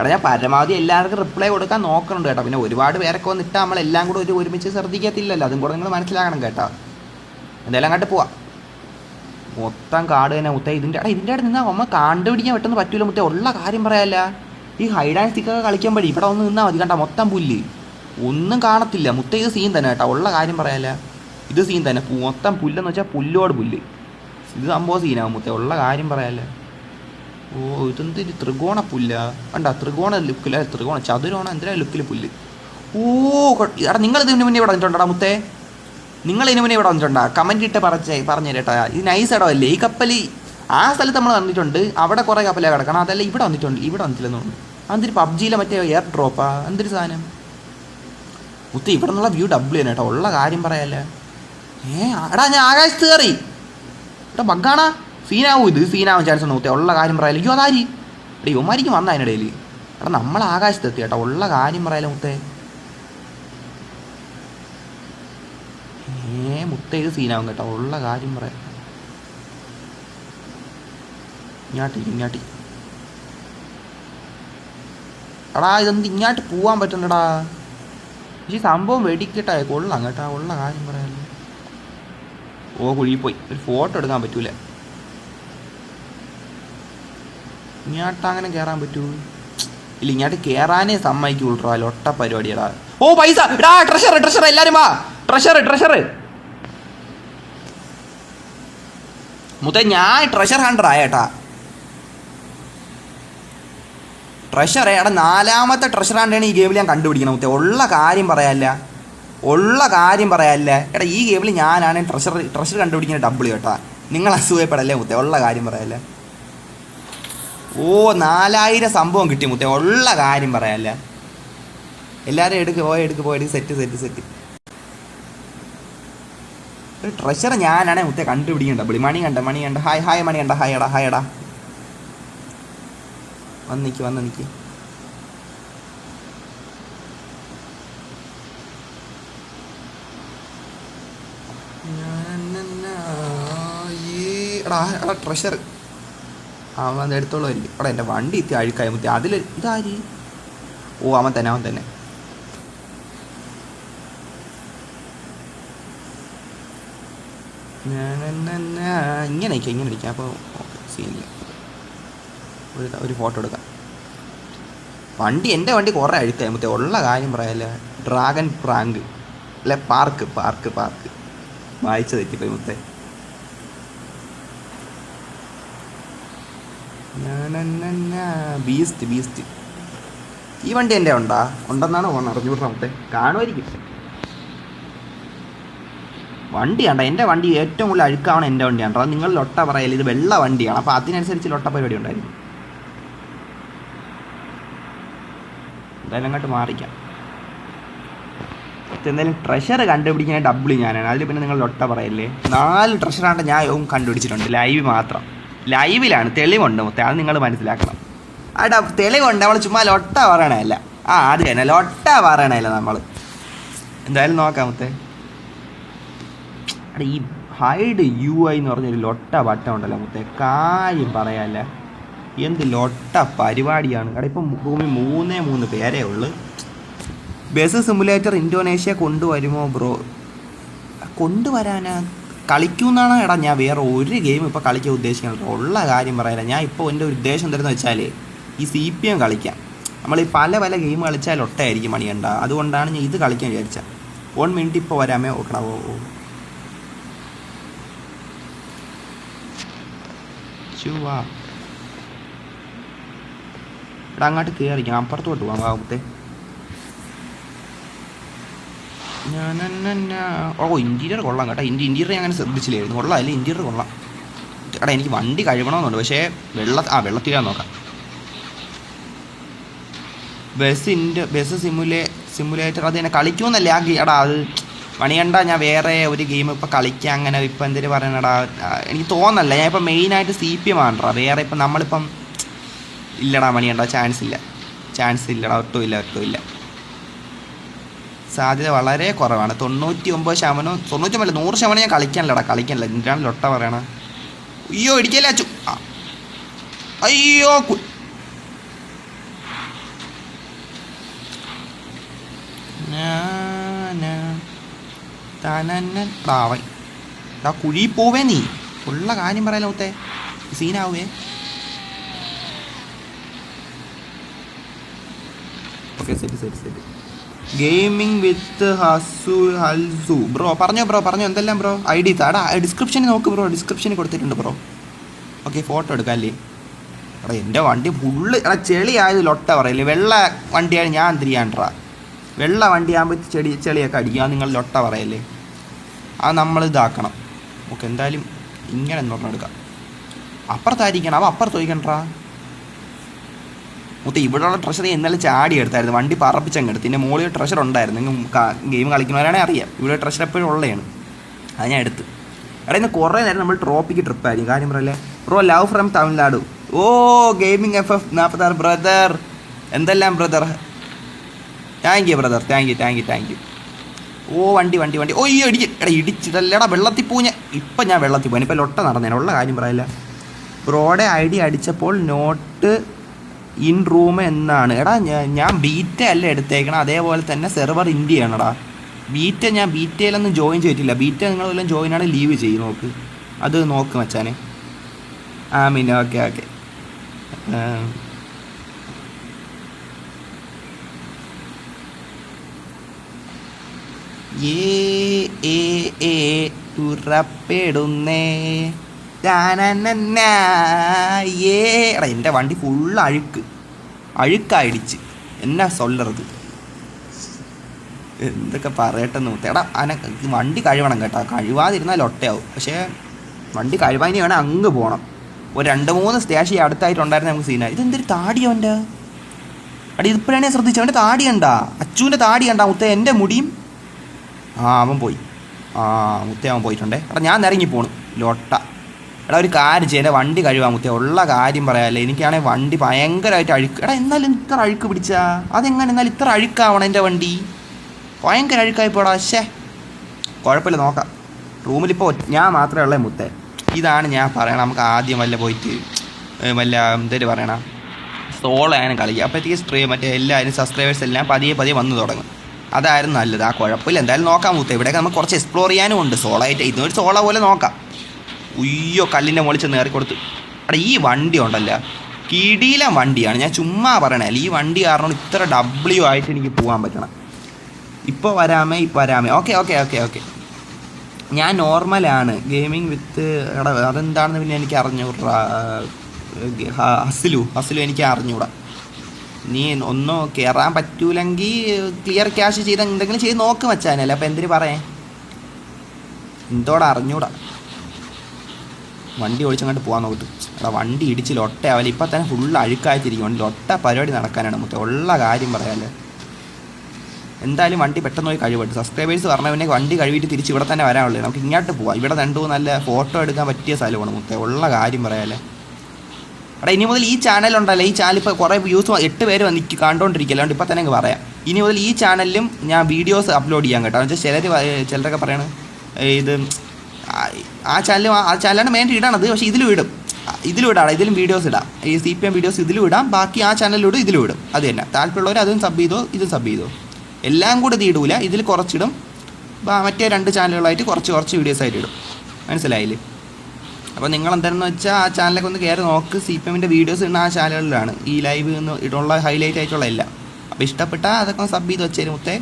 എടാ ഞാൻ പരമാവധി എല്ലാവർക്കും റിപ്ലൈ കൊടുക്കാൻ നോക്കുന്നുണ്ട് കേട്ടോ. പിന്നെ ഒരുപാട് പേരൊക്കെ വന്നിട്ട് നമ്മളെല്ലാം കൂടെ ഒരു ഒരുമിച്ച് ശ്രദ്ധിക്കത്തില്ലല്ലോ. അതും കൂടെ നിങ്ങൾ മനസ്സിലാക്കണം കേട്ടോ. എന്തായാലും അങ്ങോട്ട് പോവാം. മൊത്തം കാട് തന്നെ മുത്ത ഇതിന്റെ എടാ ഇതിന്റെ അവിടെ നിന്നാൽ അമ്മ കണ്ടുപിടിക്കാൻ പെട്ടെന്ന് പറ്റൂല മുത്തേ. ഉള്ള കാര്യം പറയാല്ല. ഈ ഹൈഡ് ആൻഡ് സ്റ്റിക്കൊക്കെ പറ്റി ഇവിടെ ഒന്ന് നിന്നാൽ മതി കണ്ട മൊത്തം പുല്ല്. ഒന്നും കാണത്തില്ല. മുത്ത ഇത് സീൻ തന്നെ കേട്ടോ. ഉള്ള കാര്യം പറയാല്ല. ഇത് സീൻ തന്നെ. മൊത്തം പുല്ലെന്ന് വെച്ചാൽ പുല്ലോട് പുല്ല്. ഇത് സംഭവം സീനാവും മുത്തേ. ഉള്ള കാര്യം പറയാല്ല. ഓ ഇതെന്തൊരു ത്രികോണ പുല്ല? കണ്ട ത്രികോണ ലുക്കിൽ ത്രികോണ ചതുരോണ എന്തിനാ ലുക്കിൽ പുല്ല്? ഓ എടാ നിങ്ങൾ ഇതിന് മുന്നേ ഇവിടെ വന്നിട്ടുണ്ടോടാ മുത്തേ? നിങ്ങൾ ഇതിന് മുന്നേ ഇവിടെ വന്നിട്ടുണ്ടാ? കമന്റ് ഇട്ട് പറഞ്ഞേ പറഞ്ഞു തരട്ടാ. ഇത് നൈസ് ഇടമല്ലേ ഈ കപ്പൽ ആ സ്ഥലത്ത് നമ്മൾ വന്നിട്ടുണ്ട്. അവിടെ കുറേ കപ്പലാണ് കിടക്കണം. അതല്ല ഇവിടെ വന്നിട്ടുണ്ട് ഇവിടെ വന്നിട്ടില്ലെന്ന് തോന്നുന്നു. പബ്ജിയിലെ മറ്റേ എയർ ഡ്രോപ്പാ എന്തൊരു സാധനം? മുത്ത് ഇവിടെ നിന്നുള്ള വ്യൂ ഡബിൾ തന്നെ കേട്ടോ. ഉള്ള കാര്യം പറയാല്ലേ? ഏ എടാ ഞാൻ ആകാശത്ത് കയറി എടാ ബഗ്ഗാണാ സീനാവും ഇത് സീനാവും ചാൻസ് ഒന്നും ഊത്തേ ഉള്ള കാര്യം പറയാലും. അയ്യോ അതാരി? എടാ യുവമാരിക്ക് വന്ന അതിനിടയിൽ എടാ നമ്മൾ ആകാശത്ത് എത്തി കേട്ടോ ഉള്ള കാര്യം പറയാലും മുത്തേ. ഏ മുത്തേ ഇത് സീനാവും കേട്ടോ ഉള്ള കാര്യം പറയാം. ഇങ്ങാട്ടി ഇങ്ങാട്ടി. എടാ ഇതെന്ത് ഇങ്ങോട്ട് പോവാൻ പറ്റുന്നടാ ഈ സംഭവം വെടിക്കട്ടെ കൊള്ളാം കേട്ടാ ഉള്ള കാര്യം പറയാമല്ലോ ഓ കുഴിപ്പോയി പോയി. ഒരു ഫോട്ടോ എടുക്കാൻ പറ്റൂല. ഇങ്ങോട്ട് അങ്ങനെ കയറാൻ പറ്റൂ? ഇല്ല ഇങ്ങോട്ട് കയറാനേ സമ്മതിക്കുള്ളൂ ഒട്ട പരിപാടിയടാ ഓ പൈസ! ഇടാ ട്രഷർ ട്രഷർ എല്ലാരും വാ. ട്രഷർ ട്രഷർ മുത ഞാൻ ട്രഷർ ഹണ്ടർ ആയേട്ടാ ട്രഷർ എടാ നാലാമത്തെ ട്രഷർ ഹണ്ടാണ് ഈ ഗെയിമിൽ ഞാൻ കണ്ടുപിടിക്കണം മുത്തേ. ഉള്ള കാര്യം പറയാല്ല. ഉള്ള കാര്യം പറയാല്ല. എടാ ഈ ഗെയിമിൽ ഞാനാണ് ട്രഷർ ട്രഷർ കണ്ടുപിടിക്കുന്ന ഡബിൾ കേട്ടാ നിങ്ങൾ അസൂയപ്പെടല്ലേ മുത്തേ? ഉള്ള കാര്യം പറയാല്ല. ഓ നാലായിരം സംഭവം കിട്ടി മുത്തേ. ഉള്ള കാര്യം പറയാല്ല. എല്ലാവരും എടുക്ക് പോയി എടുക്ക് പോയി സെറ്റ് സെറ്റ് സെറ്റ്. ഒരു ട്രഷർ ഞാനാണേ മുത്തേ കണ്ടുപിടിക്കണ്ട. ഡബിൾ മണി കണ്ട മണി കണ്ട. ഹായ് ഹായ് മണി കണ്ട. ഹായ് എടാ ഹായ് എടാ. വന്ന് നിക്ക് വന്ന് നിൽക്കി എടാ ട്രഷർ അവൻ അത് എടുത്തോളൂ അവിടെ എന്റെ വണ്ടി എത്തി അഴുക്കായി മുത്തി. അതിൽ ഇതാരി? ഓ അവൻ തന്നെ അവൻ തന്നെ. ഇങ്ങനെ ഇരിക്കാം ഇങ്ങനെ ഇരിക്കാം. അപ്പോൾ സീനില്ല ഒരു ഒരു ഫോട്ടോ എടുക്കാം. വണ്ടി എന്റെ വണ്ടി കുറേ അഴുക്കായി മുത്തേ. ഉള്ള കാര്യം പറയാല്ലേ. ഡ്രാഗൺ പ്രാങ്ക് അല്ലെ പാർക്ക് പാർക്ക് പാർക്ക് വായിച്ചു തെറ്റിപ്പോയി മുത്തേ. ബീസ്റ്റ് ബീസ്റ്റ് ഈ വണ്ടി എന്റെ ഉണ്ടാ? ഉണ്ടെന്നാണ് തോന്നുന്നത് അറിഞ്ഞൂറ് മുത്തേ. കാണുമായിരിക്കും. വണ്ടി വണ്ടിയാണ്ട? എന്റെ വണ്ടി ഏറ്റവും കൂടുതൽ അഴുക്കാവണം എന്റെ വണ്ടിയാണ് അത് നിങ്ങൾ ലൊട്ട പറയൽ ഇത് വെള്ള വണ്ടിയാണ്. അപ്പോൾ അതിനനുസരിച്ച് ലൊട്ട പരിപാടി ഉണ്ടായിരുന്നു എന്തായാലും അങ്ങോട്ട് മാറിക്കാം. എന്തായാലും ട്രഷർ കണ്ടുപിടിക്കാൻ ഡബിൾ ഞാനാണ്. അതിൽ പിന്നെ നിങ്ങൾ ലൊട്ട പറയല്ലേ? നാല് ട്രഷറാണ്ട് ഞാൻ കണ്ടുപിടിച്ചിട്ടുണ്ട്. ലൈവ് മാത്രം. ലൈവിലാണ് തെളിവുണ്ട് മൊത്തം. അത് നിങ്ങൾ മനസ്സിലാക്കണം. ഡ തെളിവുണ്ട്. നമ്മൾ ചുമ്മാ ലൊട്ട പറയണല്ല ആ അത് തന്നെ. ലൊട്ട പറയണല്ല നമ്മൾ എന്തായാലും നോക്കാം മൊത്തേ. എടാ ഈ ഹൈഡ് യു ഐ എന്ന് പറഞ്ഞൊരു ലൊട്ട വട്ടം ഉണ്ടല്ലോ മുത്തേ. കാര്യം പറയാല്ല. എന്ത് ലൊട്ട പരിപാടിയാണ്. എടാ ഇപ്പം ഭൂമി മൂന്നേ മൂന്ന് പേരേ ഉള്ളു. ബസ് സിമുലേറ്റർ ഇന്തോനേഷ്യ കൊണ്ടുവരുമോ ബ്രോ? കൊണ്ടുവരാനാ? കളിക്കൂന്നാണ് എടാ ഞാൻ വേറെ ഒരു ഗെയിം ഇപ്പോൾ കളിക്കാൻ ഉദ്ദേശിക്കുന്നത് ഉള്ള കാര്യം പറയാനില്ല ഞാൻ ഇപ്പോൾ എന്റെ ഉദ്ദേശം എന്തായിരുന്നു വെച്ചാൽ ഈ സി പി എം കളിക്കാം. നമ്മൾ ഈ പല പല ഗെയിം കളിച്ചാൽ ഒട്ടായിരിക്കും മണിയണ്ട അതുകൊണ്ടാണ് ഞാൻ ഇത് കളിക്കാൻ വിചാരിച്ചത് വൺ മിനിറ്റ് ഇപ്പോൾ വരാമേ. ഓക്കണം ഓ ഓ. ചുവാ എടാ അങ്ങോട്ട് കയറിക്കാം അപ്പുറത്തോട്ട് വാ. വാമത്തെ ഓ ഇന്റീരിയർ കൊള്ളാം കേട്ടോ. ഇന്റെ ഇന്റീരിയർ ഞാൻ അങ്ങനെ ശ്രദ്ധിച്ചില്ലായിരുന്നു. കൊള്ളാം അല്ലെങ്കിൽ ഇന്റീരിയർ കൊള്ളാം. എടാ എനിക്ക് വണ്ടി കഴുകണമെന്നുണ്ട്. പക്ഷേ വെള്ള ആ വെള്ളത്തിലാ നോക്കാം. ബസ്സിന്റെ ബസ് സിമുലേ സിമുലേറ്റർ അത് തന്നെ കളിക്കുമെന്നല്ലേ ആ എടാ അത് മണിയണ്ട ഞാൻ വേറെ ഒരു ഗെയിം ഇപ്പോൾ കളിക്കാം അങ്ങനെ ഇപ്പം എന്തിനു പറയണടാ എനിക്ക് തോന്നല്ല. ഞാൻ ഇപ്പം മെയിനായിട്ട് സി പി എം ആണടാ. വേറെ ഇപ്പം നമ്മളിപ്പം ഇല്ലടാ മണിയണ്ട ചാൻസ് ഇല്ല. ചാൻസ് ഇല്ലടാ ഒട്ടും ഇല്ല ഒട്ടും ഇല്ല. സാധ്യത വളരെ കുറവാണ്. തൊണ്ണൂറ്റി ഒമ്പത് ശതമാനം തൊണ്ണൂറ്റി ഒമ്പത് നൂറ് ശതമാനം ഞാൻ കളിക്കാനില്ലടാ കളിക്കാനല്ല. എന്നിട്ടാണ് ലൊട്ട പറയണ? അയ്യോ ഇടിക്കല്ല അച്ചു. അയ്യോ താവൻ കുഴി പോവേ നീ. ഉള്ള കാര്യം പറയാലോ മുത്തേ. സീനാവേ. ഓക്കെ ശരി ശരി ശരി. ഗെയിമിംഗ് വിത്ത് ഹസു ഹൽസു ബ്രോ പറഞ്ഞോ ബ്രോ പറഞ്ഞോ. എന്തെല്ലാം ബ്രോ ഐ ഡി താടാ ഡിസ്ക്രിപ്ഷനിൽ നോക്ക് ബ്രോ ഡിസ്ക്രിപ്ഷനിൽ കൊടുത്തിട്ടുണ്ട് ബ്രോ ഓക്കെ ഫോട്ടോ എടുക്കാം അല്ലേ? എടാ എന്റെ വണ്ടി ഫുള്ള് എടാ ചെളി ആയത് ലൊട്ട പറയില്ലേ? വെള്ള വണ്ടിയാണ് ഞാൻ തിരിയാണ്ടാ വെള്ള വണ്ടിയാകുമ്പോൾ ചെടി ചെളിയൊക്കെ അടിക്കുക നിങ്ങൾ ലൊട്ട പറയല്ലേ? അത് നമ്മൾ ഇതാക്കണം. ഓക്കെ എന്തായാലും ഇങ്ങനെ എന്ന് പറഞ്ഞെടുക്കാം. അപ്പുറത്തായിരിക്കണം. അവ അപ്പുറത്ത് ചോദിക്കണ്ടാ മുത്ത ഇവിടെയുള്ള ട്രഷർ ഇന്നലെ ചാടി എടുത്തായിരുന്നു. വണ്ടി പറപ്പിച്ചങ്ങ് എടുത്ത്. ഇതിന്റെ മുകളിൽ ട്രഷർ ഉണ്ടായിരുന്നു. ഗെയിം കളിക്കുന്നവരാണെ അറിയാം. ഇവിടെ ട്രഷർ എപ്പോഴും ഉള്ളതാണ്. അത് ഞാൻ എടുത്ത്. എടാ ഇന്ന് കുറേ നേരം നമ്മൾ ട്രോപ്പിക്ക് ട്രിപ്പ് ആയിരിക്കും കാര്യം പറയല്ലേ? Bro love from Tamil Nadu O gaming F F നാൽപ്പത്താറ് ബ്രദർ എന്തെല്ലാം brother thank you brother thank you thank you thank you oh വണ്ടി വണ്ടി വണ്ടി. ഓ ഈ ഇടിച്ച്. എടാ ഇടിച്ചിട്ടല്ലടാ വെള്ളത്തിൽ പൂഞ്ഞ ഇപ്പം ഞാൻ വെള്ളത്തിൽ പോയി. ഇപ്പം ലൊട്ട നടന്നേനെ. ഉള്ള കാര്യം പറയില്ല? ബ്രോയുടെ ഐ ഡി അടിച്ചപ്പോൾ നോട്ട് ഇൻ റൂം എന്നാണ്. എടാ ഞാൻ ബീറ്റ അല്ല എടുത്തേക്കണം? അതേപോലെ തന്നെ സെർവർ ഇന്ത്യയാണെടാ ബീറ്റ ഞാൻ ബീറ്റയിലൊന്നും ജോയിൻ ചെയ്തിട്ടില്ല. ബീറ്റ നിങ്ങൾ വല്ലതും ജോയിൻ ആണ് ലീവ് ചെയ്യും നോക്ക്. അത് നോക്ക് മച്ചാനെ. ആ മീൻ ഓക്കെ ഓക്കെ ഏ ഏ ഏ താനന്നന്നാ, ഏ എടാ എന്റെ വണ്ടി ഫുള്ള് അഴുക്ക്. അഴുക്കായിടിച്ച്. എന്നാ സൊല്ലറത്? എന്തൊക്കെ പറയട്ടെ നോത്തെ എടാ അന വണ്ടി കഴുകണം കേട്ടോ. കഴുവാതിരുന്നാൽ ഒട്ടയാവും. പക്ഷേ വണ്ടി കഴുവാനി വേണം അങ്ങ് പോകണം ഒരു രണ്ട് മൂന്ന് സ്റ്റേഷൻ അടുത്തായിട്ടുണ്ടായിരുന്നു നമുക്ക് സീനായി ഇതെന്തൊരു താടി അടി ഇതിപ്പോഴാണ് ഞാൻ ശ്രദ്ധിച്ചത്. അവന്റെ താടി കണ്ടാ. അച്ചുവിന്റെ താടി കണ്ടാ. മുത്ത എന്റെ മുടിയും. ആ അവൻ പോയി. ആ മുത്തേ അവൻ പോയിട്ടുണ്ടേ. എടാ ഞാൻ ഇറങ്ങി പോണു. ലൊട്ട. എടാ ഒരു കാര്യം ചെയ്യാം. എന്റെ വണ്ടി കഴിവാൻ മുത്തേ ഉള്ള കാര്യം പറയാമല്ലേ എനിക്കാണെങ്കിൽ വണ്ടി ഭയങ്കരമായിട്ട് അഴുക്ക്. എടാ എന്നാലും ഇത്ര അഴുക്ക് പിടിച്ചാ? അതെങ്ങനെ എന്നാലും ഇത്ര അഴുക്കാവണം എന്റെ വണ്ടി. ഭയങ്കര അഴുക്കായി പോടാ ശേ കുഴപ്പമില്ല നോക്കാം. റൂമിലിപ്പോൾ ഞാൻ മാത്രമേ ഉള്ളേ മുത്തേ. ഇതാണ് ഞാൻ പറയണം. നമുക്ക് ആദ്യം വല്ല പോയിട്ട് വല്ല എന്തേലും പറയണ. സോളോ ആയാലും കളിക്കുക അപ്പോഴത്തേക്ക് സ്ട്രീം മറ്റേ എല്ലാവരും സബ്സ്ക്രൈബേഴ്സ് എല്ലാം പതിയെ പതിയെ വന്ന് തുടങ്ങും. അതായിരുന്നു നല്ലത്. ആ കുഴപ്പമില്ല. എന്തായാലും നോക്കാം മുത്തേ. ഇവിടെയൊക്കെ നമുക്ക് കുറച്ച് എക്സ്പ്ലോർ ചെയ്യാനും ഉണ്ട്. സോളായിട്ട് ഇതൊരു സോള പോലെ നോക്കാം. ഉയ്യോ കല്ലിന്റെ മുകളിൽ ചെന്ന് കയറി കൊടുത്ത്. എടാ ഈ വണ്ടി ഉണ്ടല്ലോ. കിടിയിലെ വണ്ടിയാണ്. ഞാൻ ചുമ്മാ പറയണേ ഈ വണ്ടി കാരണം ഇത്ര ഡബ്ല്യു ആയിട്ട് എനിക്ക് പോകാൻ പറ്റണം. ഇപ്പോൾ വരാമേ ഇപ്പോൾ വരാമേ. Okay okay okay okay. ഞാൻ നോർമലാണ് ഗെയിമിങ് വിത്ത് എടാ അതെന്താണെന്ന് പിന്നെ എനിക്ക് അറിഞ്ഞൂടാ. ഹസിലു. ഹസിലു എനിക്ക് അറിഞ്ഞൂടാ. നീ ഒന്നോ കയറാൻ പറ്റൂലെങ്കിൽ ക്ലിയർ ക്യാഷ് ചെയ്ത് എന്തെങ്കിലും ചെയ്ത് നോക്ക് വെച്ചാനല്ലേ അപ്പോൾ എന്തിനു പറയേ? എന്തോടെ അറിഞ്ഞൂടാ. വണ്ടി ഓടിച്ചങ്ങോട്ട് പോകാൻ നോക്കിട്ട്. എടാ വണ്ടി ഇടിച്ച് ലൊട്ട അവല ഇപ്പം തന്നെ ഫുൾ അഴുക്കായിട്ടിരിക്കും വണ്ടി ലൊട്ട പരിപാടി നടക്കാനാണ് മുത്തേ. ഉള്ള കാര്യം പറയാല്ലേ. എന്തായാലും വണ്ടി പെട്ടെന്ന് പോയി കഴിവട്ട്. സബ്സ്ക്രൈബേഴ്സ് പറഞ്ഞവനെ വണ്ടി കഴിവിട്ട് തിരിച്ച് ഇവിടെ തന്നെ വരാനുള്ളത് നമുക്ക് ഇങ്ങോട്ട് പോവാം. ഇവിടെ രണ്ടു നല്ല ഫോട്ടോ എടുക്കാൻ പറ്റിയ സ്ഥലമാണ് മുത്തേ. ഉള്ള കാര്യം പറയാല്ലേ. എടാ ഇനി മുതൽ ഈ ചാനലുണ്ടല്ലോ ഈ ചാനൽ ഇപ്പോൾ കുറേ വ്യൂസ് എട്ട് പേര് വന്ന് കണ്ടുകൊണ്ടിരിക്കുക അതുകൊണ്ട് ഇപ്പം തന്നെ പറയാം. ഇനി മുതൽ ഈ ചാനലിലും ഞാൻ വീഡിയോസ് അപ്ലോഡ് ചെയ്യാൻ കേട്ടോ. എന്ന് വെച്ചാൽ ചിലർ ചിലരൊക്കെ പറയണ ഇത് ആ- ചാനൽ ആ ചാനലാണ് മെയിൻ ഇടണത് പക്ഷേ ഇതിലും ഇടും. ഇതിലും ഇടാം ഇതിലും വീഡിയോസ് ഇടാം. ഈ സി പി എം വീഡിയോസ് ഇതിലും ഇടാം ബാക്കി ആ ചാനലിലൂടെ ഇതിലും ഇടും. അത് തന്നെ. താല്പര്യമുള്ളവർ അതും സബ് ചെയ്തോ ഇതും സബ് ചെയ്തോ. എല്ലാം കൂടി ഇത് ഇടൂല ഇതിൽ കുറച്ചിടും. മറ്റേ രണ്ട് ചാനലുകളായിട്ട് കുറച്ച് കുറച്ച് വീഡിയോസ് ആയിട്ട് ഇടും. മനസ്സിലായില്ലേ? അപ്പോൾ നിങ്ങൾ എന്താണെന്ന് വെച്ചാൽ ആ ചാനലൊക്കെ ഒന്ന് കയറി നോക്ക്. സി പി എമ്മിന്റെ വീഡിയോസ് ഇടുന്ന ആ ചാനലുകളിലാണ് ഈ ലൈവ് എന്ന് ഇടുള്ള ഹൈലൈറ്റ് ആയിട്ടുള്ള എല്ലാം. അപ്പോൾ ഇഷ്ടപ്പെട്ടാൽ അതൊക്കെ സബ് ചെയ്ത് വെച്ചേരും മുത്തേ.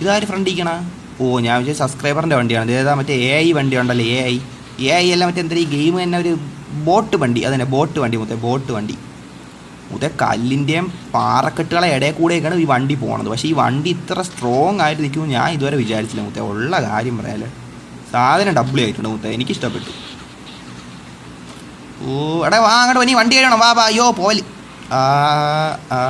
ഇതാര് ഫ്രണ്ട് ഇരിക്കണ? ഓ ഞാൻ വെച്ചാൽ സബ്സ്ക്രൈബറിന്റെ വണ്ടിയാണ്. ഇതേതാ മറ്റേ എ ഐ വണ്ടി ഉണ്ടല്ലോ എ ഐ എ ഐ എല്ലാം മറ്റേ എന്താ ഈ ഗെയിം തന്നെ ഒരു ബോട്ട് വണ്ടി. അതന്നെ ബോട്ട് വണ്ടി മുത്തേ ബോട്ട് വണ്ടി. മുതേ കല്ലിന്റെയും പാറക്കെട്ടുകളെ ഇടയിൽ കൂടെയൊക്കെയാണ് ഈ വണ്ടി പോണത്. പക്ഷേ ഈ വണ്ടി ഇത്ര സ്ട്രോങ് ആയിട്ട് നിൽക്കുമ്പോൾ ഞാൻ ഇതുവരെ വിചാരിച്ചില്ല മുത്തേ. ഉള്ള കാര്യം പറയാല്ലേ സാധനം ഡബിൾ ആയിട്ടുണ്ട് മുത്തേ. എനിക്ക് ഇഷ്ടപ്പെട്ടു ഓ എടാ വാ അങ്ങോട്ട് നീ വണ്ടി കഴിയണം വാ വാ. അയ്യോ പോലി ആ ആ.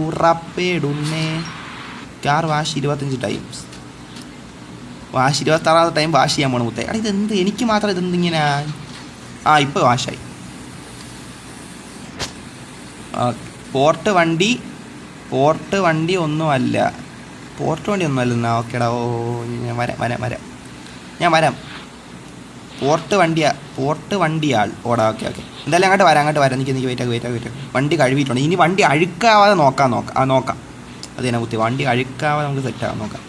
ഉറപ്പിടുന്നേ. കാർ വാഷ് ഇരുപത്തഞ്ച് ടൈംസ് വാഷ് ഇരുപത്താറാമത്തെ ടൈം വാഷ് ചെയ്യാൻ പോണ മുത്തേ. എടാ ഇതെന്ത്? എനിക്ക് മാത്രം ഇതെന്ത് ഇങ്ങനെ? ആ ഇപ്പോൾ വാഷായി പോർട്ട് വണ്ടി പോർട്ട് വണ്ടി ഒന്നുമല്ല. പോർട്ട് വണ്ടി ഒന്നുമല്ല എന്നാ? ഓക്കേടാ ഓ ഞാൻ വരാം വരാം വരാം. ഞാൻ വരാം. പോർട്ട് വണ്ടിയാ പോർട്ട് വണ്ടിയാൾ. ഓടാ ഓക്കെ ഓക്കെ. എന്തായാലും അങ്ങോട്ട് വരാം അങ്ങോട്ട് വരാം. എനിക്ക് എനിക്ക് വെയിറ്റ് ആക്കി വെയിറ്റ് വെയിറ്റ് വണ്ടി കഴുകിയിട്ടുണ്ട്. ഇനി വണ്ടി അഴുക്കാവാതെ നോക്കാം നോക്കാം. ആ നോക്കാം. അത് തന്നെ കുത്തി വണ്ടി അഴുക്കാവാതെ നമുക്ക് സെറ്റ് ആവാം നോക്കാം.